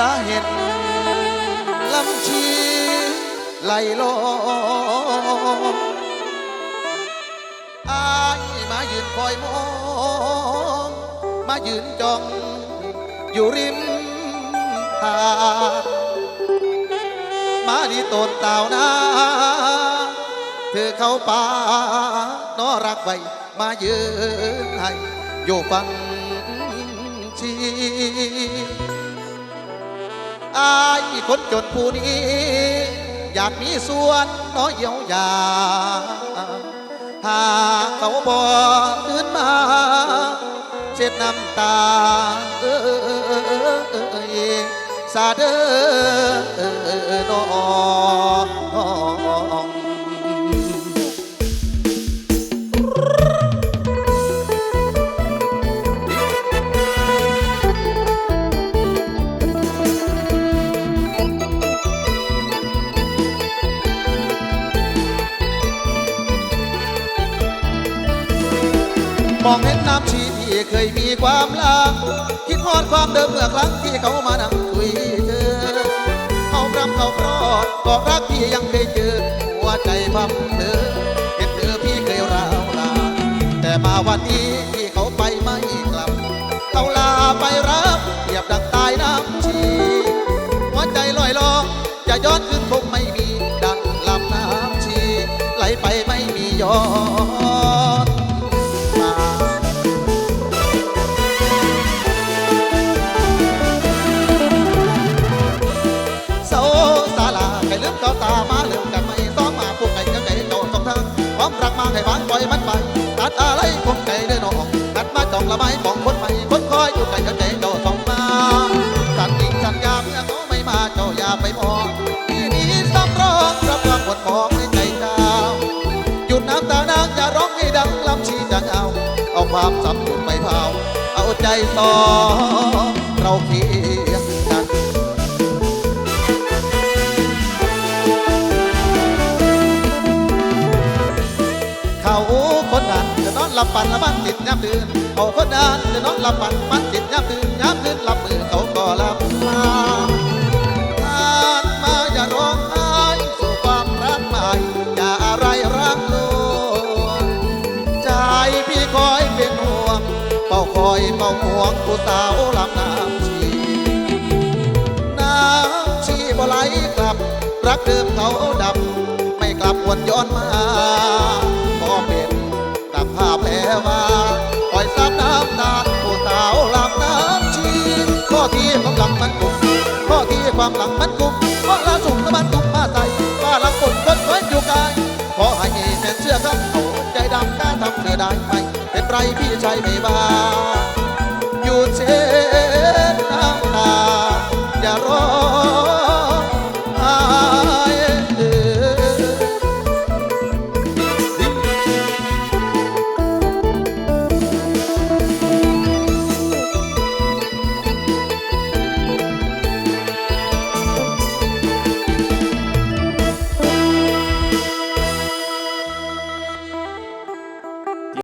ละเห็นลำชีไหลลงอายมายืนคอยมอง มายืนจ้อง อยู่ริมหาดมาดีตนเต่านาเธอเข้าป่านอรักไว้ มายืนให้อยู่ฟังชี อายคนจนผู้นี้ อยากมีส่วนน้อยเยียวยาหากเขาบอกขึ้นมา เช็ดน้ำตาเอยสาเดอน้อง มองเห็นน้ำชีที่เคยมีความลังคิดทอดความเดิมเมื่อครั้งที่เขามานั่งคุยเธอเขาพรำเขาพรอดบอกรักพี่ยังเคยเจอหัวใจพับเธอเห็นเธอพี่เคยร้าวลา แต่มาวันนี้ที่เขาไปไม่กลับ เขาลาไปรับเทียบดังตายน้ำชีหัวใจลอยลองจะย้อนขึ้นคงไม่มีดังลำน้ำชีไหลไปไม่มีย้อน เก่าตามาเลืมกันไม่ซ้อมมาพวกไก่ก็ไก่โจสองทางความรักมาให้วางปล่อยมันไปตัดอะไรคงใจเด้อน้องตัดมาจองละไม้มองคนใหม่คนคอยอยู่ไก่ก็ไก่โจสองมาสันยิงสัญญาเมื่อเขาไม่มาเจ้าอย่าไปมองที่นี้ซ้ำร้องรับความหมดมองในใจเจ้าหยุดน้ำตานางอย่าร้องให้ดังลำชีจังเอาเอาความสับสนไปเผาเอาใจต่อเราคีย คนนั้นจะนอนหลับฝันละมันติดย้ำตื่นเขาคนนั้นจะนอนหลับฝันมันติดย้ำตื่นย้ำตื่นหลับมือเขาก็หลับตาผ่านมาอย่าร้องไห้สู่ความรักใหม่อย่าอะไรรักลวงใจพี่คอยเป็นห่วงเป่าคอยเป่าห่วงผู้สาวหลำน้ำชีน้ำชีบ่ไหลกลับรักเดิมเขาดับ ไม่กลับวนย้อนมา ภาพแล้ว่าปล่อยซับน้ำตาผู้สาวลำน้ำชีข้อที่ความหลังมันกุมข้อที่ความหลังมันกุมเพราะละสุ่มน้ำมันตุกมาใส่ว่าหลังปุ่นคนไว้อยู่กายขอให้แม่นเชื่อครับเขาใจดำกล้าทำเธอได้ไหมเป็นไรพี่ชายไม่บา